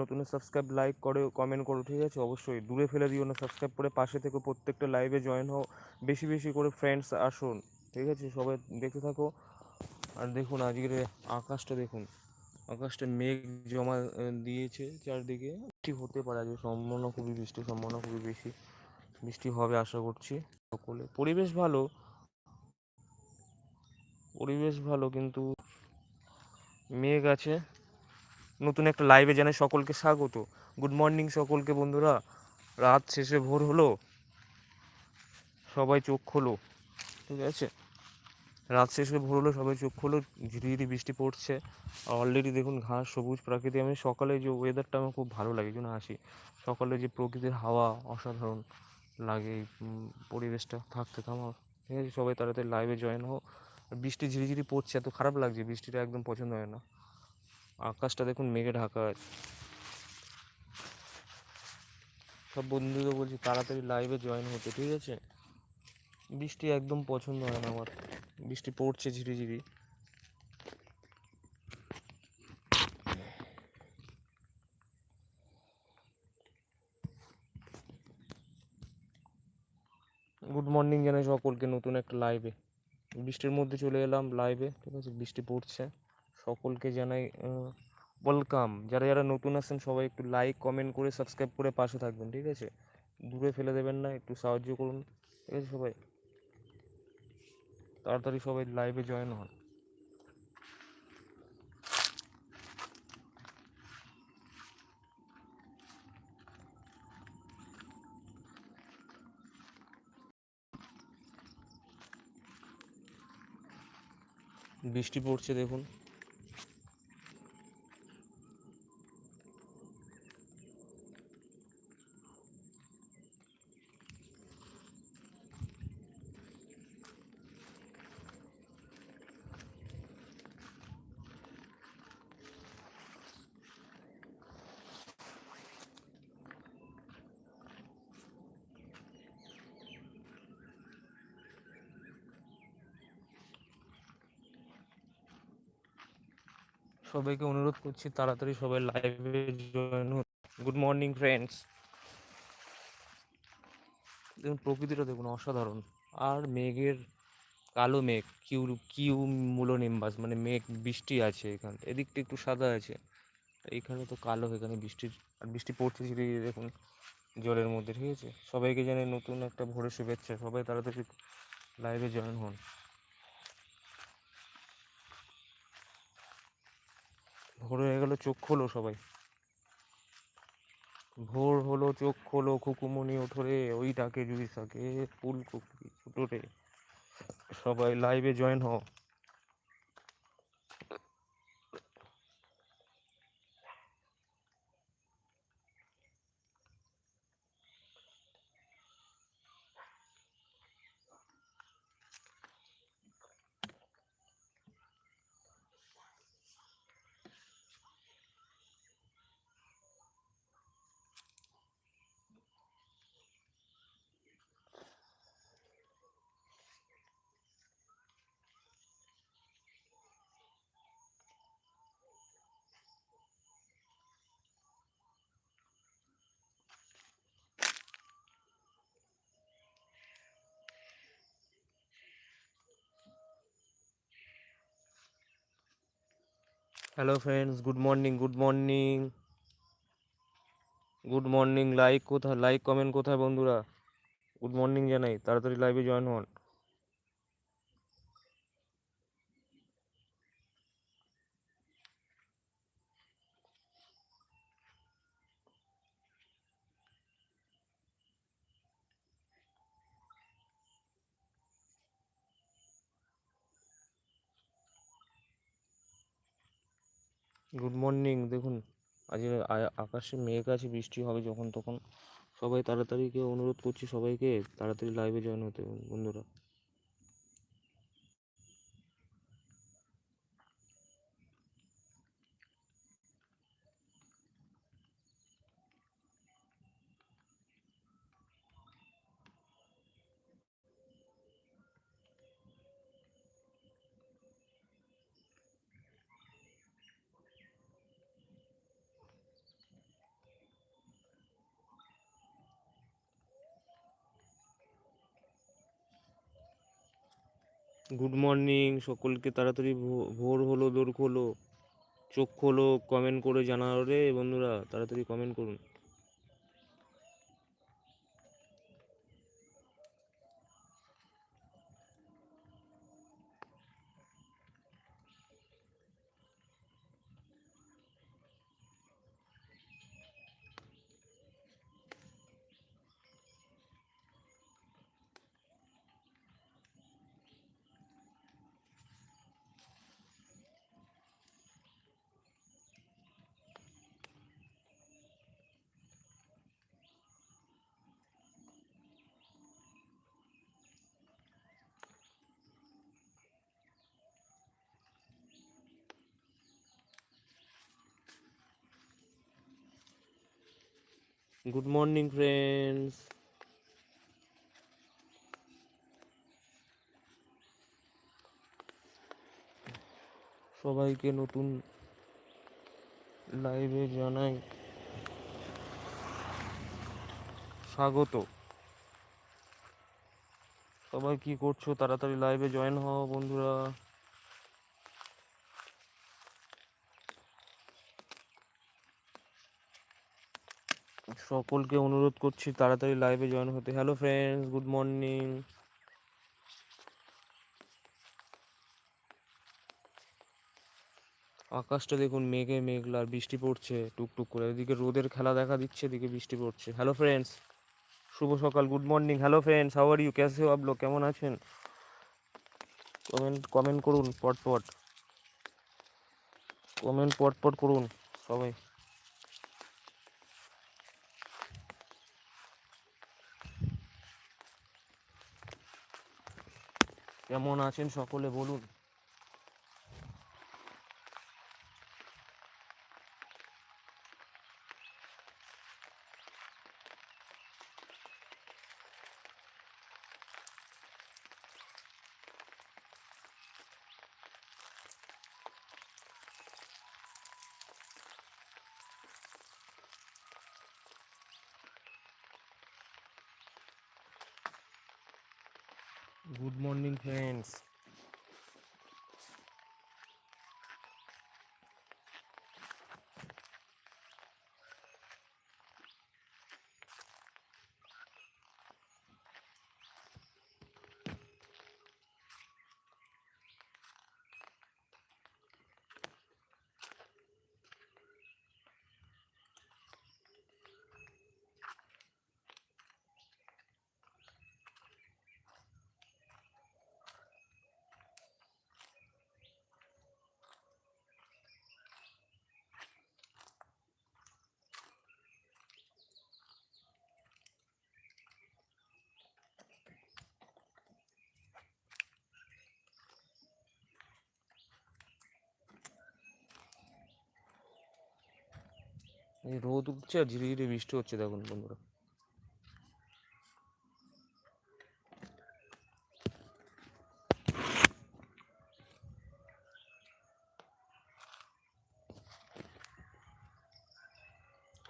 নতুন subscribe like করে comment করো, ঠিক আছে? অবশ্যই দূরে ফেলে দিও না সাবস্ক্রাইব করে পাশে থেকে, প্রত্যেকটা লাইভে জয়েন হও, বেশি বেশি করে ফ্রেন্ডস আসুন, ঠিক আছে? সবাই দেখতে থাকো। আর দেখুন, আজকের আকাশটা দেখুন, আকাশটা মেঘ জমা দিয়েছে চারদিকে। বৃষ্টি হতে পারে আজকে, সম্ভাবনা খুবই বৃষ্টির সম্ভাবনা খুবই বেশি। বৃষ্টি হবে, আশা করছি সকলে। পরিবেশ ভালো পরিবেশ ভালো, কিন্তু মেঘ আছে। নতুন একটা লাইভে জানাই সকলকে স্বাগত। গুড মর্নিং সকলকে বন্ধুরা। রাত শেষে ভোর হলো। সবাই চোখ খোলো। ঠিক আছে? রাত শেষে ভোর হলো, সবাই চোখ খোলো। ঝিরিঝিরি বৃষ্টি পড়ছে। আর অলরেডি দেখুন ঘাস, সবুজ প্রাকৃতি। আমি সকালে যে ওয়েদারটা আমার খুব ভালো লাগে জন্য আসি সকালে যে প্রকৃতির হাওয়া অসাধারণ লাগে পরিবেশটা থাকতে তো আমার। ঠিক আছে? সবাই তাড়াতাড়ি লাইভে জয়েন আর বৃষ্টি ঝিরিঝিরি পড়ছে, এত খারাপ লাগছে। বৃষ্টিটা একদম পছন্দ হয় না। আকাশটা দেখুন মেঘে ঢাকা আছে। সব বন্ধুদের বলছি তাড়াতাড়ি লাইভে জয়েন হতে, ঠিক আছে? বৃষ্টি একদম পছন্দ হয় না আমার। বৃষ্টি পড়ছে ঝিরিঝিরি। গুড মর্নিং জানাই সকলকে নতুন একটা লাইভে বৃষ্টির মধ্যে চলে এলাম লাইভে ঠিক আছে? বৃষ্টি পড়ছে। সকলকে জানাই ওয়েলকাম যারা যারা নতুন আছেন, সবাই একটু লাইক কমেন্ট করে সাবস্ক্রাইব করে পাশে থাকবেন, ঠিক আছে? দূরে ফেলে দেবেন না, একটু সাহায্য করুন, ঠিক আছে সবাই? তাড়াতাড়ি সবাই লাইভে জয়েন হন। বৃষ্টি পড়ছে, দেখুন। সবাইকে অনুরোধ করছি তাড়াতাড়ি সবাই লাইভে জয়েন হন গুড মর্নিং ফ্রেন্ডস দেখুন, প্রকৃতিটা দেখুন অসাধারণ। আর মেঘের কালো মেঘ, কিউ কিউ মূল নিম্বাস মানে মেঘ, বৃষ্টি আছে এখানে, এদিকটা একটু সাদা আছে। এইখানে তো কালো, এখানে বৃষ্টির আর বৃষ্টি পড়ছে ঝিরে দেখুন, জলের মধ্যে, ঠিক আছে? সবাইকে জানাই নতুন একটা ভোরের শুভেচ্ছা। সবাই তাড়াতাড়ি লাইভে জয়েন হন। ভোর হয়ে গেল, চোখ খোলো সবাই। ভোর হলো, চোখ খোলো খুকুমনি ওঠরে ওই ডাকে জুড়ি থাকে ফুল কুকি ছোটো রে। সবাই লাইভে জয়েন হও। Hello friends good morning good morning good morning like কোথায় লাইক কমেন্ট কোথায় বন্ধুরা? গুড মর্নিং জানাই। তাড়াতাড়ি লাইভে জয়েন হন। গুড মর্নিং দেখুন, আজ আকাশে মেঘ আছে, বৃষ্টি হবে যখন তখন। সবাই তাড়াতাড়ি কেউ অনুরোধ করছি সবাইকে তাড়াতাড়ি লাইভে জয়েন হতে, বন্ধুরা। গুড মর্নিং সকলকে তাড়াতাড়ি ভোর হলো, দোর হলো চোখ হলো কমেন্ট করে জানাও রে বন্ধুরা, তাড়াতাড়ি কমেন্ট করুন। গুড মর্নিং ফ্রেন্ডস সবাইকে নতুন লাইভে জানাই স্বাগত। সবাই কি করছ? তাড়াতাড়ি লাইভে জয়েন হও, বন্ধুরা। সকলকে অনুরোধ করছি তাড়াতাড়ি লাইভে জয়েন হতে। হ্যালো ফ্রেন্ডস গুড মর্নিং আকাশটা দেখুন মেঘে মেঘলা আর বৃষ্টি পড়ছে, টুকটুক করে। এদিকে রোদের খেলা দেখা দিচ্ছে, এদিকে বৃষ্টি পড়ছে। হ্যালো ফ্রেন্ডস শুভ সকাল good morning hello friends how are you ক্যাসে আপলো কেমন আছেন? কমেন্ট কমেন্ট করুন, পটপট। কমেন্ট পটপট করুন, সবাই। কেমন আছেন সকলে বলুন। গুড মর্নিং ফ্রেন্ডস এই রোদ উঠছে আর ধীরে ধীরে বৃষ্টি হচ্ছে, দেখুন বন্ধুরা।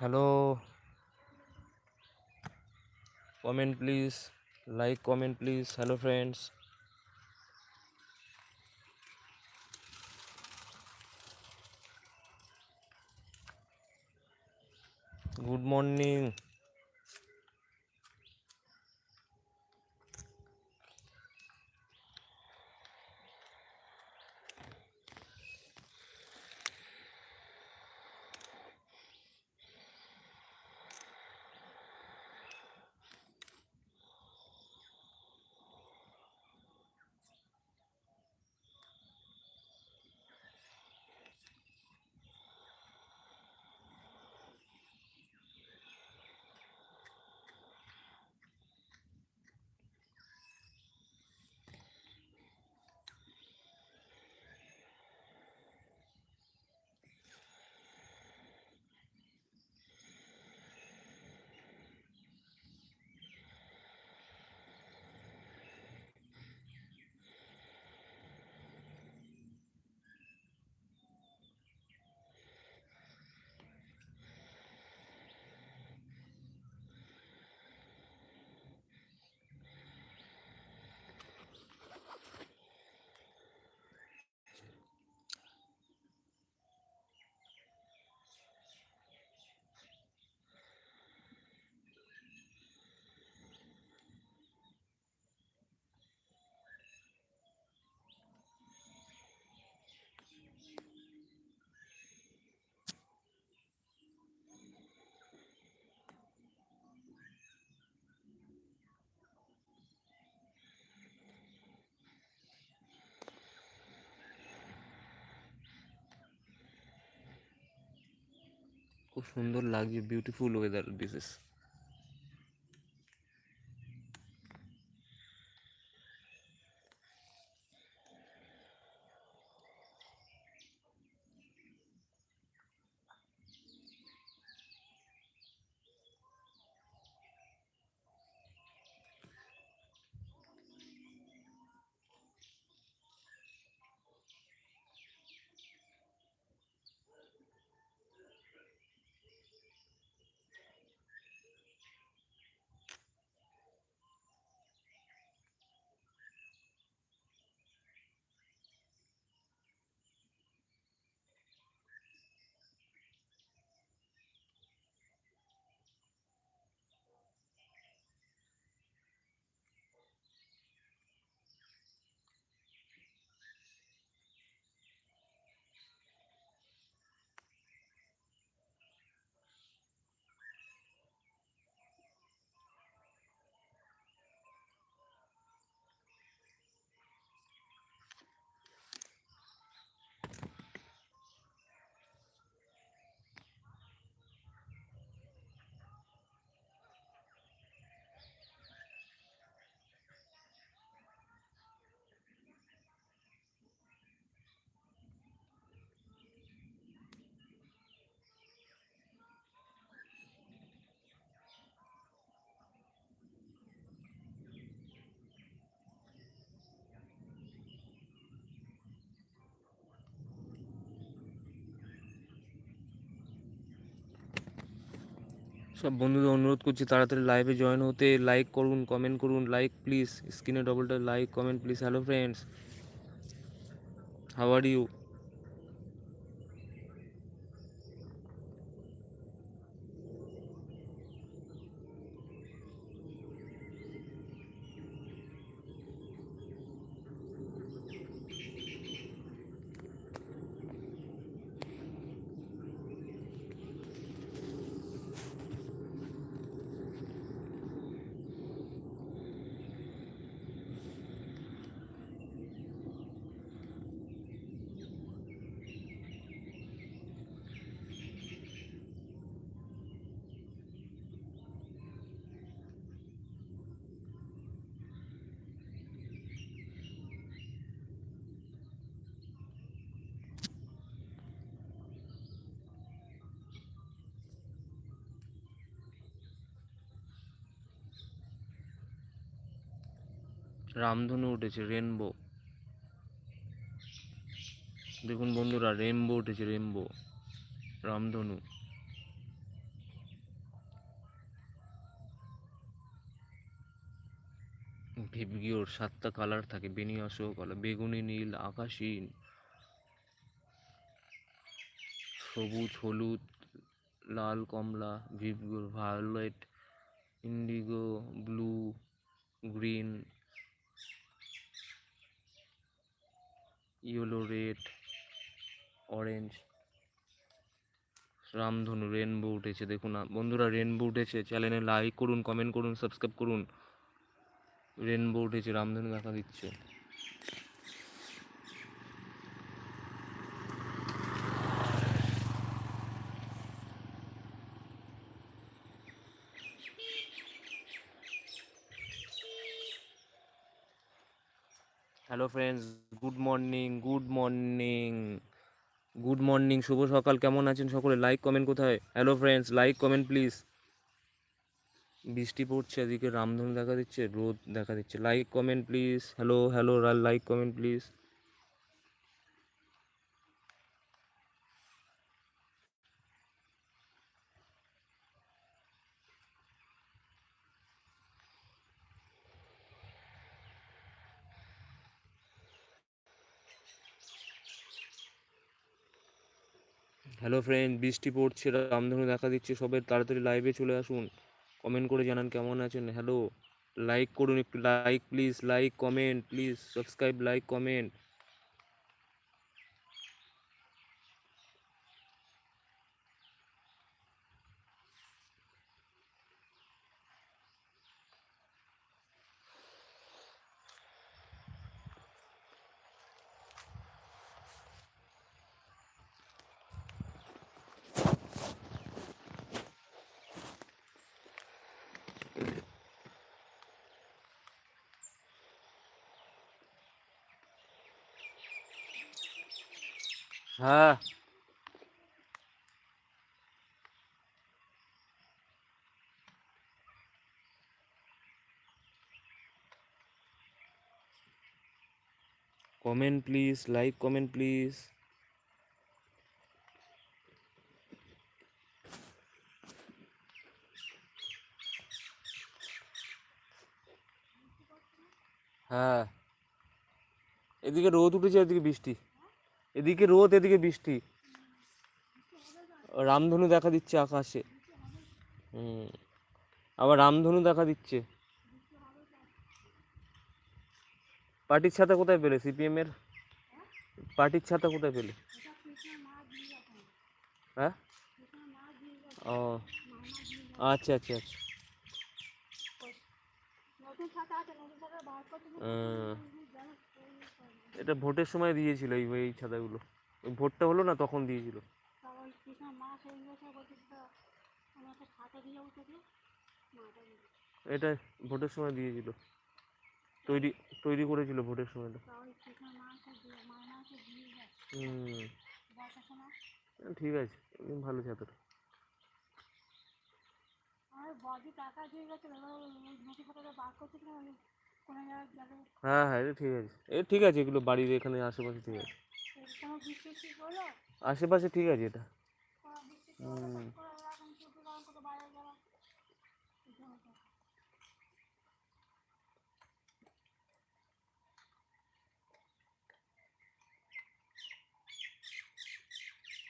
Hello. Comment please, like comment please, hello friends. Good morning খুব সুন্দর লাগছে বিউটিফুল ওয়েদার দিস ইস সব বন্ধুদের অনুরোধ করছি তাড়াতাড়ি লাইভে জয়েন হতে লাইক করুন কমেন্ট করুন লাইক প্লিজ স্ক্রিনে ডবলটা like comment please hello friends how are you রামধনু উঠেছে রেনবো দেখুন বন্ধুরা রেনবো উঠেছে রেনবো রামধনু। ভিবগিওর সাতটা কালার থাকে, বেনিয়াসও কালার বেগুনি, নীল আকাশী সবুজ, হলুদ, লাল, কমলা VIBGYOR violet indigo blue green yellow red orange রামধনু রেনবো উঠেছে, দেখুন বন্ধুরা রেনবো উঠেছে চ্যানেলে লাইক করুন কমেন্ট করুন সাবস্ক্রাইব করুন। রেনবো উঠেছে, রামধনু দেখা দিচ্ছে। Hello friends good morning good morning good morning শুভ সকাল, কেমন আছেন সকলে? লাইক কমেন্ট কোথায়? Hello friends like comment please বৃষ্টি পড়ছে, এদিকে রামধনু দেখা দিচ্ছে, রোদ দেখা দিচ্ছে। Like comment please hello hello like comment please hello friend বৃষ্টি পড়ছে, রামধনু দেখা দিচ্ছে, সবাই তাড়াতাড়ি লাইভে চলে আসুন। কমেন্ট করে জানান কেমন আছেন হ্যালো লাইক করুন একটু like please like comment please subscribe like comment হ্যাঁ comment please like comment please হ্যাঁ এদিকে রোদ উঠেছে এদিকে বৃষ্টি এদিকে রোদ, এদিকে বৃষ্টি। রামধনু দেখা দিচ্ছে আকাশে। আবার রামধনু দেখা দিচ্ছে। পার্টির ছাতা কোথায় পেলে সিপিএম এর? পার্টির ছাতা কোথায় পেলে? হ্যাঁ? ও আচ্ছা আচ্ছা আচ্ছা। এটা ভোটের সময় দিয়েছিল এই এই ছাতাগুলো। ওই ভোটটা হলো না তখন দিয়েছিল? এটা ভোটের সময় দিয়েছিল। তৈরি তৈরি করেছিল ভোটের সময়টা। হুম। ঠিক আছে ভালো ছাতাটা হ্যাঁ হ্যাঁ এটা ঠিক আছে। এ ঠিক আছে এগুলো বাড়ির এখানে আশেপাশে ঠিক আছে। আশেপাশে ঠিক আছে এটা।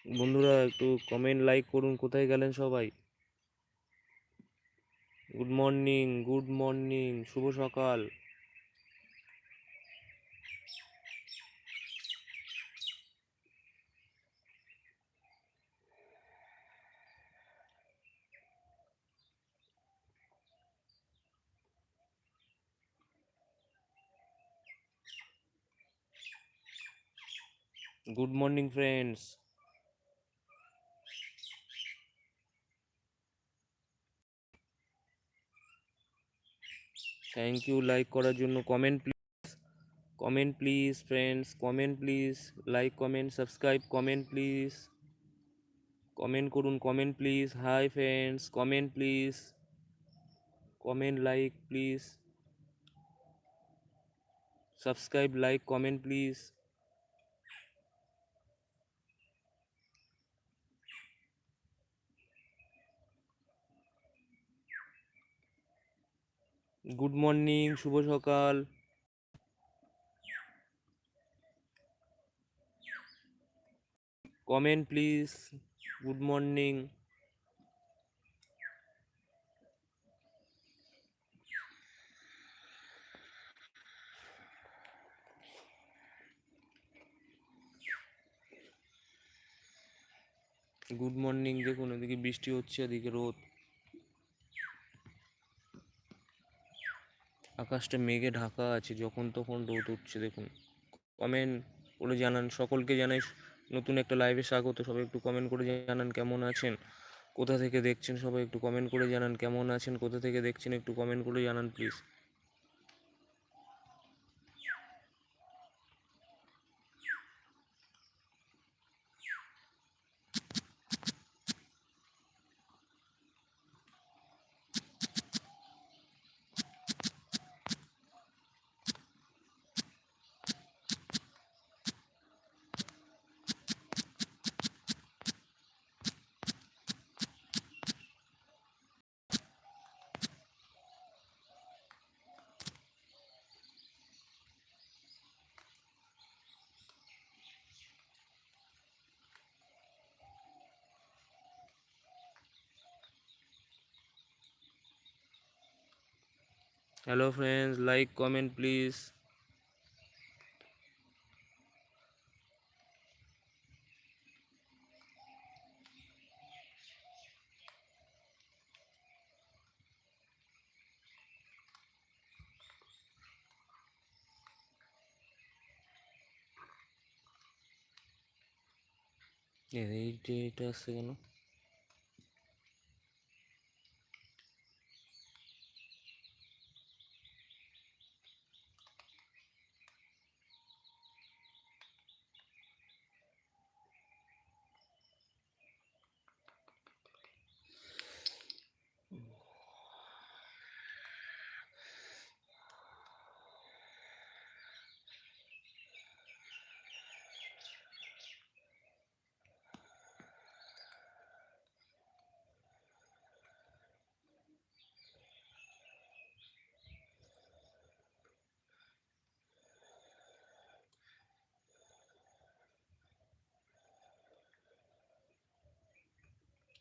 বন্ধুরা একটু কমেন্ট লাইক করুন কোথায় গেলেন সবাই? গুড মর্নিং গুড মর্নিং শুভ সকাল। Good morning friends thank you like করার জন্য comment please comment please friends comment please like comment subscribe comment please comment করুন comment please hi friends comment please comment like please subscribe like comment please good morning শুভ সকাল। Comment please good morning good morning দেখুন, এদিকে বৃষ্টি হচ্ছে, এদিকে রোদ। আকাশটা মেঘে ঢাকা আছে, যখন তখন রোদ উঠছে, দেখুন। কমেন্ট করে জানান, সকলকে জানাই নতুন একটা লাইভে স্বাগত। সবাই একটু কমেন্ট করে জানান কেমন আছেন? কোথা থেকে দেখছেন সবাই একটু কমেন্ট করে জানান কেমন আছেন? কোথা থেকে দেখছেন একটু কমেন্ট করে জানান please hello friends like comment please এই এটা আসছে কেন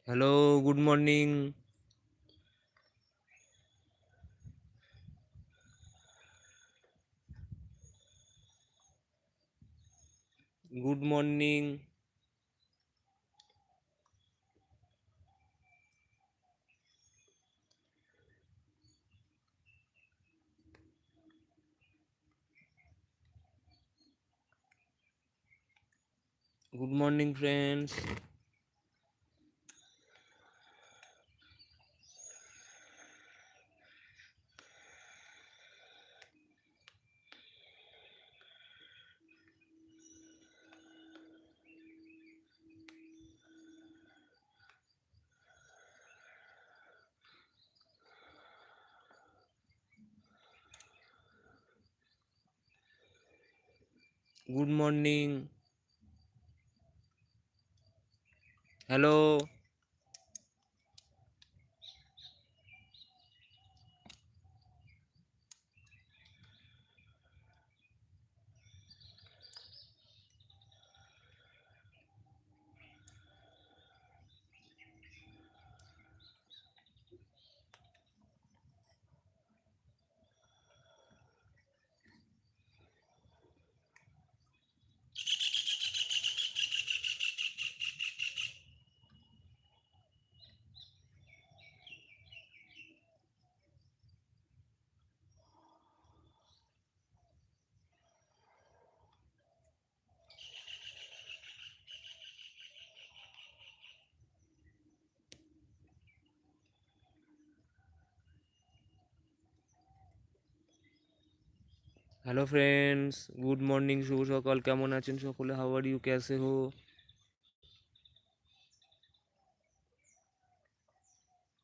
hello good morning good morning good morning friends good morning hello hello friends good morning শুভ সকাল। কেমন আছেন সকলে? হাউ আর ইউ ক্যাসে হো?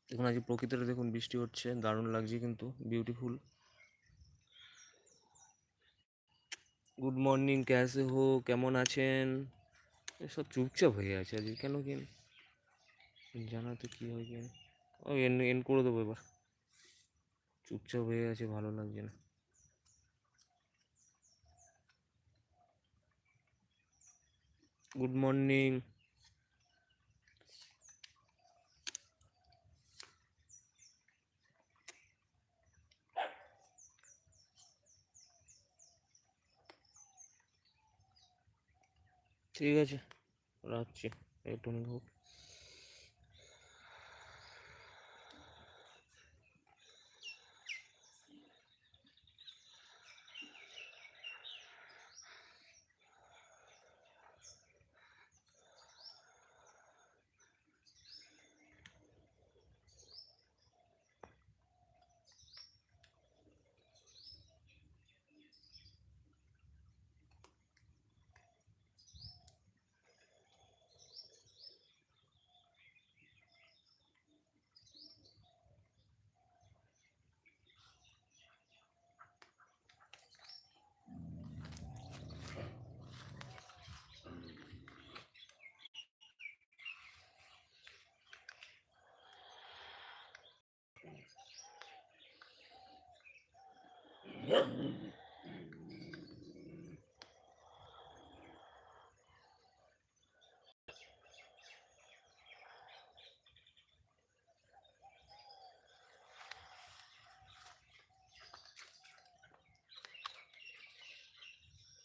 দেখুন আজ প্রকৃতিটা দেখুন, বৃষ্টি হচ্ছে। দারুণ লাগছে কিন্তু। বিউটিফুল গুড মর্নিং ক্যাসে হো? কেমন আছেন? সব চুপচাপ হয়ে আছে আজকে। কেন কি? জানাতে কি হয় কি? ও এন এন করে দেবো এবার। চুপচাপ হয়ে আছে, ভালো লাগছে না। গুড মর্নিং ঠিক আছে রাখছি। একটু হোক।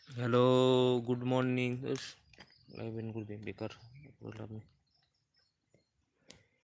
Hello good morning live on করে দিন বেকার নেই